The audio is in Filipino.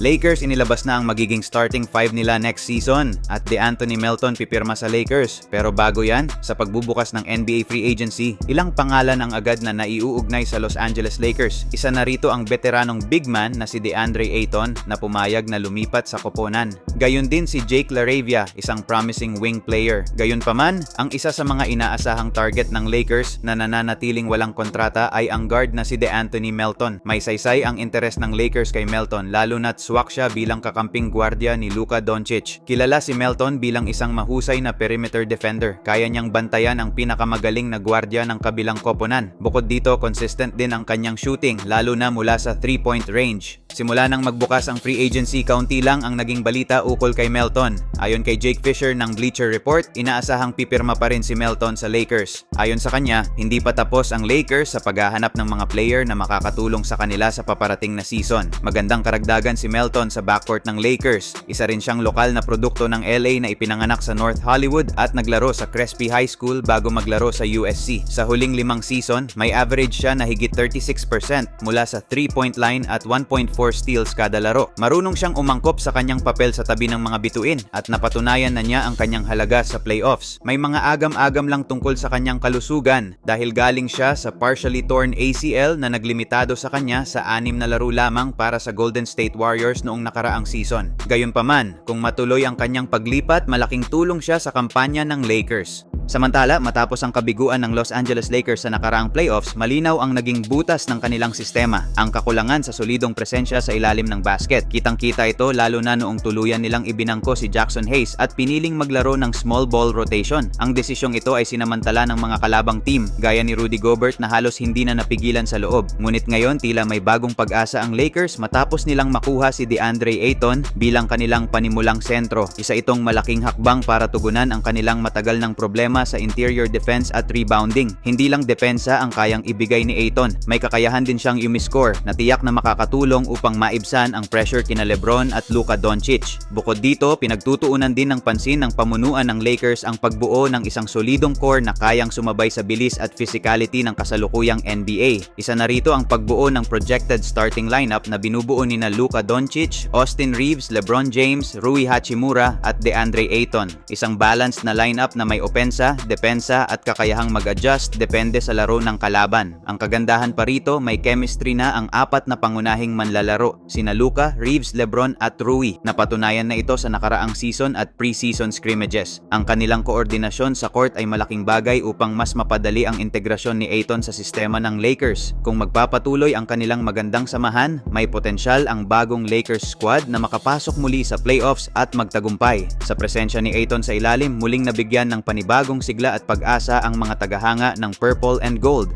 Lakers inilabas na ang magiging starting five nila next season at DeAnthony Melton pipirma sa Lakers. Pero bago yan, sa pagbubukas ng NBA free agency, ilang pangalan ang agad na naiuugnay sa Los Angeles Lakers. Isa na rito ang veteranong big man na si DeAndre Ayton na pumayag na lumipat sa koponan. Gayon din si Jake LaRavia, isang promising wing player. Gayon pa man, ang isa sa mga inaasahang target ng Lakers na nananatiling walang kontrata ay ang guard na si DeAnthony Melton. May saysay ang interes ng Lakers kay Melton lalo na't swak siya bilang kakamping gwardiya ni Luka Doncic. Kilala si Melton bilang isang mahusay na perimeter defender. Kaya niyang bantayan ang pinakamagaling na gwardiya ng kabilang koponan. Bukod dito, consistent din ang kanyang shooting lalo na mula sa 3-point range. Simula nang magbukas ang free agency, kaunti lang ang naging balita ukol kay Melton. Ayon kay Jake Fisher ng Bleacher Report, inaasahang pipirma pa rin si Melton sa Lakers. Ayon sa kanya, hindi pa tapos ang Lakers sa paghahanap ng mga player na makakatulong sa kanila sa paparating na season. Magandang karagdagan si Melton sa backcourt ng Lakers. Isa rin siyang lokal na produkto ng LA na ipinanganak sa North Hollywood at naglaro sa Crespi High School bago maglaro sa USC. Sa huling limang season, may average siya na higit 36% mula sa 3-point line at 1.4 steals kada laro. Marunong siyang umangkop sa kanyang papel sa tabi ng mga bituin at napatunayan na niya ang kanyang halaga sa playoffs. May mga agam-agam lang tungkol sa kanyang kalusugan dahil galing siya sa partially torn ACL na naglimitado sa kanya sa anim na laro lamang para sa Golden State Warriors noong nakaraang season. Gayunpaman, kung matuloy ang kanyang paglipat, malaking tulong siya sa kampanya ng Lakers. Samantala, matapos ang kabiguan ng Los Angeles Lakers sa nakaraang playoffs, malinaw ang naging butas ng kanilang sistema, ang kakulangan sa solidong presensya sa ilalim ng basket. Kitang-kita ito lalo na noong tuluyan nilang ibinangko si Jackson Hayes at piniling maglaro ng small ball rotation. Ang desisyong ito ay sinamantala ng mga kalabang team, gaya ni Rudy Gobert na halos hindi na napigilan sa loob. Ngunit ngayon tila may bagong pag-asa ang Lakers matapos nilang makuha si DeAndre Ayton bilang kanilang panimulang sentro. Isa itong malaking hakbang para tugunan ang kanilang matagal ng problema sa interior defense at rebounding. Hindi lang depensa ang kayang ibigay ni Ayton, may kakayahan din siyang umiscore na tiyak na makakatulong upang maibsan ang pressure kina Lebron at Luka Doncic. Bukod dito, pinagtutuunan din ng pansin ng pamunuan ng Lakers ang pagbuo ng isang solidong core na kayang sumabay sa bilis at physicality ng kasalukuyang NBA. Isa na rito ang pagbuo ng projected starting lineup na binubuo ni na Luka Doncic, Austin Reeves, LeBron James, Rui Hachimura at DeAndre Ayton. Isang balanced na lineup na may opensa, depensa at kakayahang mag-adjust depende sa laro ng kalaban. Ang kagandahan pa rito, may chemistry na ang apat na pangunahing manlalaro, sina Luka, Reeves, Lebron at Rui. Napatunayan na ito sa nakaraang season at preseason scrimmages. Ang kanilang koordinasyon sa court ay malaking bagay upang mas mapadali ang integrasyon ni Ayton sa sistema ng Lakers. Kung magpapatuloy ang kanilang magandang samahan, may potensyal ang bagong Lakers squad na makapasok muli sa playoffs at magtagumpay. Sa presensya ni Ayton sa ilalim, muling nabigyan ng panibagong sigla at pag-asa ang mga tagahanga ng Purple and Gold.